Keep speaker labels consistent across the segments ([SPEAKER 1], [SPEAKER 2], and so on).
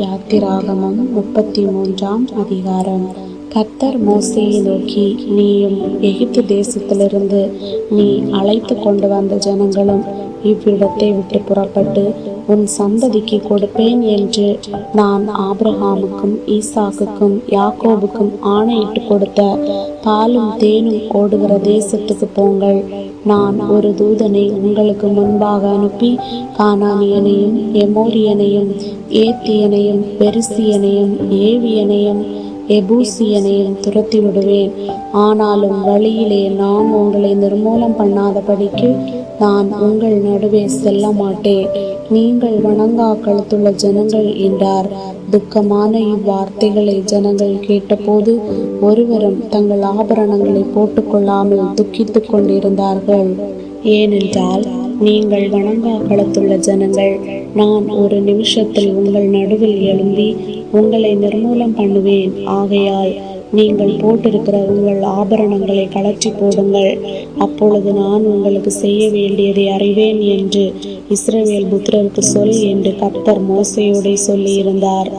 [SPEAKER 1] யாத்திராகமம் முப்பத்தி மூன்றாம் அதிகாரம். கத்தர் மோசையை நோக்கி நீயும் எகிப்து தேசத்திலிருந்து நீ அழைத்து கொண்டு வந்த ஜனங்களும் இவ்விடத்தை விட்டு புறப்பட்டு உன் சந்ததிக்கு கொடுப்பேன் என்று நான் ஆபிரகாமுக்கும் ஈசாக்குக்கும் யாக்கோபுக்கும் ஆணையிட்டு கொடுத்த பாலும் தேனும் ஓடுகிற தேசத்துக்கு போங்கள். நான் ஒரு தூதனை உங்களுக்கு முன்பாக அனுப்பி கானானியனையும் எமோரியனையும் ஏத்தியனையும் பெருசியனையும் ஏவியனையும் எபூசியனையும் துரத்தி விடுவேன் ஆனாலும் வழியிலே நான் உங்களை நிர்மூலம் பண்ணாதபடிக்கு நான் உங்கள் நடுவே செல்ல மாட்டேன் நீங்கள் வணங்கா கழுத்துள்ள ஜனங்கள் என்றார். துக்கமான இவ்வார்த்தைகளை ஜனங்கள் கேட்டபோது ஒருவரும் தங்கள் ஆபரணங்களை போட்டுக்கொள்ளாமல் துக்கித்துக் கொண்டிருந்தார்கள். ஏனென்றால் நீங்கள் வணங்கா களத்துள்ள ஜனங்கள் நான் ஒரு நிமிஷத்தில் உங்கள் நடுவில் எழும்பி உங்களை நிர்மூலம் பண்ணுவேன். ஆகையால் நீங்கள் போட்டிருக்கிற உங்கள் ஆபரணங்களை கலற்றி போடுங்கள். அப்பொழுது நான் உங்களுக்கு செய்ய வேண்டியதை அறிவேன் என்று இஸ்ரவேல் புத்திரருக்கு சொல் என்று கர்த்தர் மோசையோட சொல்லியிருந்தார்.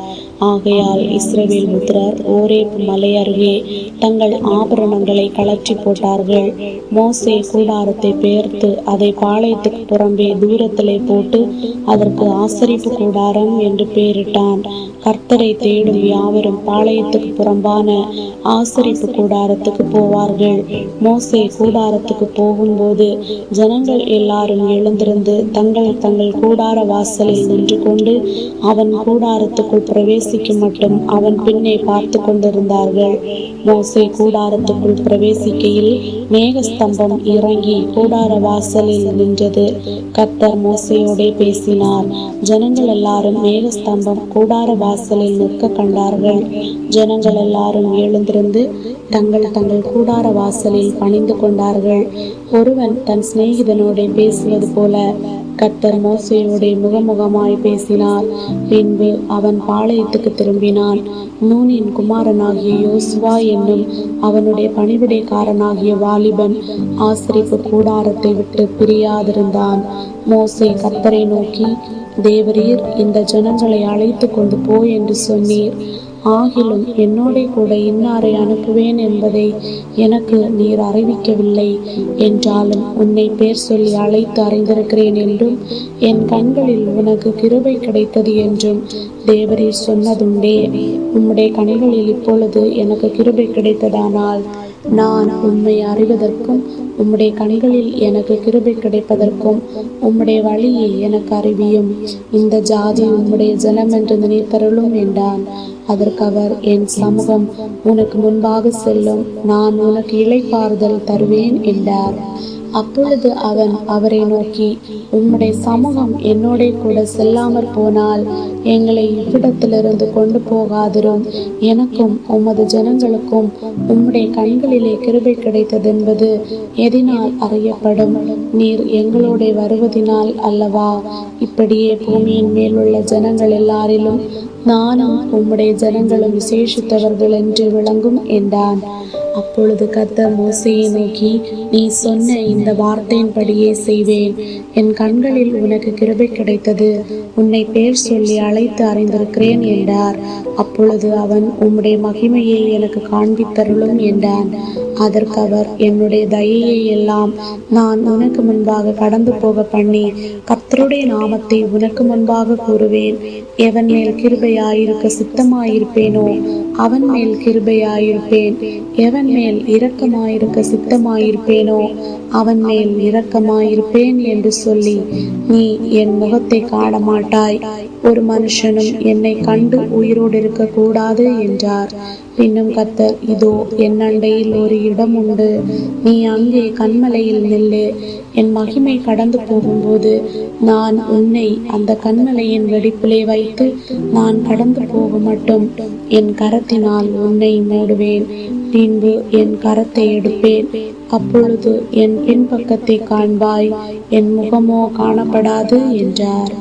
[SPEAKER 1] ஆகையால் இஸ்ரவேல் புத்திரர் ஓரே மலை அருகே தங்கள் ஆபரணங்களை கலற்றி போட்டார்கள். மோசே கூடாரத்தை பெயர்த்து அதை பாளையத்துக்கு புறம்பே தூரத்திலே போட்டு அதற்கு ஆசரிப்பு கூடாரம் என்று பெயரிட்டான். கர்த்தரை தேடும் யாவரும் பாளையத்துக்கு புறம்பான ஆசரிப்பு கூடாரத்துக்கு போவார்கள். மோசே கூடாரத்துக்கு போகும்போது ஜனங்கள் எல்லாரும் எழுந்திருந்து தங்கள் தங்கள் கூடார வாசலில் நின்று கொண்டு அவன் கூடாரத்துக்குள் பிரவேசிக்கும் மட்டும். அவன் பின்னே பார்த்து கொண்டிருந்தார்கள். மோசே கூடாரத்துக்குள் பிரவேசிக்கையில் மேகஸ்தம்பம் இறங்கி கூடார வாசலில் நின்றது. கத்தர் மோசையோடே பேசினார். ஜனங்கள் எல்லாரும் மேகஸ்தம்பம் கூடார வாசலில் நிற்க கண்டார்கள். ஜனங்கள் எல்லாரும் எழுந்திருந்து தங்கள் தங்கள் கூடார வாசலில் பணிந்து கொண்டார்கள். ஒருவன் தன் சிநேகிதனோட பேசுவது போல கர்த்தர் மோசையோடே முகமுகமாய் பேசினார். பின்பு அவன் பாளையத்துக்கு திரும்பினான். நூனின் குமாரனாகிய யோசுவா என்னும் அவனுடைய பணிவிடைக்காரனாகிய வாலிபன் ஆசிரிப்பு கூடாரத்தை விட்டு பிரியாதிருந்தான். மோசே கத்தரை நோக்கி தேவரீர் இந்த ஜனங்களை அழைத்து கொண்டு போ என்று சொன்னீர். ஆகிலும் என்னோட கூட இன்னாரை அனுப்புவேன் என்பதை எனக்கு நீர் அறிவிக்கவில்லை. என்றாலும் உன்னை பேர் சொல்லி அழைத்து அறிந்திருக்கிறேன் என்றும் என் கண்களில் உனக்கு கிருபை கிடைத்தது என்றும் தேவரீர் சொன்னதுண்டே. உம்முடைய கண்களில் இப்பொழுது எனக்கு கிருபை கிடைத்ததானால் நான் உம்மை அறிவதற்கும் உம்முடைய கண்களில் எனக்கு கிருபை கிடைப்பதற்கும் உம்முடைய வழியை எனக்கு அறிவியும். இந்த ஜாதி உம்முடைய ஜனம் என்று நினைத்தருளும் என்றான். அதற்கு அவர் என் சமூகம் உனக்கு முன்பாக செல்லும் நான் உனக்கு இளைப்பாறுதல் தருவேன் என்றார். அப்பொழுது அவன் அவரை நோக்கி உம்முடைய சமூகம் என்னோட கூட செல்லாமற் போனால் எங்களை இவ்விடத்திலிருந்து கொண்டு போகாதிரும். எனக்கும் உமது ஜனங்களுக்கும் உம்முடைய கண்களிலே கிருபை கிடைத்தது என்பது எதினால் அறியப்படும். நீர் எங்களோட வருவதினால் அல்லவா? இப்படியே பூமியின் மேலுள்ள ஜனங்கள் எல்லாரிலும் நானும் உம்முடைய ஜனங்களும் விசேஷித்தவர்கள் என்று விளங்கும் என்றான். அப்பொழுது கர்த்தர் மோசையை நோக்கி நீ சொன்ன இந்த வார்த்தையின்படியே செய்வேன். என் கண்களில் உனக்கு கிருபை கிடைத்தது. உன்னை பேர் சொல்லி அழைத்து அறிந்திருக்கிறேன் என்றார். அப்பொழுது அவன் உம்முடைய மகிமையை எனக்கு காண்பித்தருளும் என்றான். அதற்கு அவர் என்னுடைய தயையை எல்லாம் நான் உனக்கு முன்பாக கடந்து போக பண்ணி கர்த்தருடைய நாமத்தை உனக்கு முன்பாக கூறுவேன். எவன் மேல் கிருபையாயிருக்க சித்தமாயிருப்பேனோ அவன் மேல் கிருபையாயிருப்பேன். எவன் மேல் இரக்கமாயிருக்க சித்தமாயிருப்பேனோ அவன் மேல் இரக்கமாயிருப்பேன் என்று சொல்லி நீ என் முகத்தை காண மாட்டாய் ஒரு மனுஷனும் என்னை கண்டு உயிரோடு இருக்க கூடாது என்றார். பின்னும் கத்தர் இதோ என் அண்டையில் ஒரு இடம் உண்டு. நீ அங்கே கண்மலையில் நில்லு. என் மகிமை கடந்து போகும்போது நான் உன்னை அந்த கண்மலையின் வெடிப்பிலே வைத்து நான் கடந்து போக மட்டும். என் கரத்தினால் உன்னை மூடுவேன். பின்பு என் கரத்தை எடுப்பேன். அப்பொழுது என் பின்பக்கத்தை காண்பாய். என் முகமோ காணப்படாது என்றார்.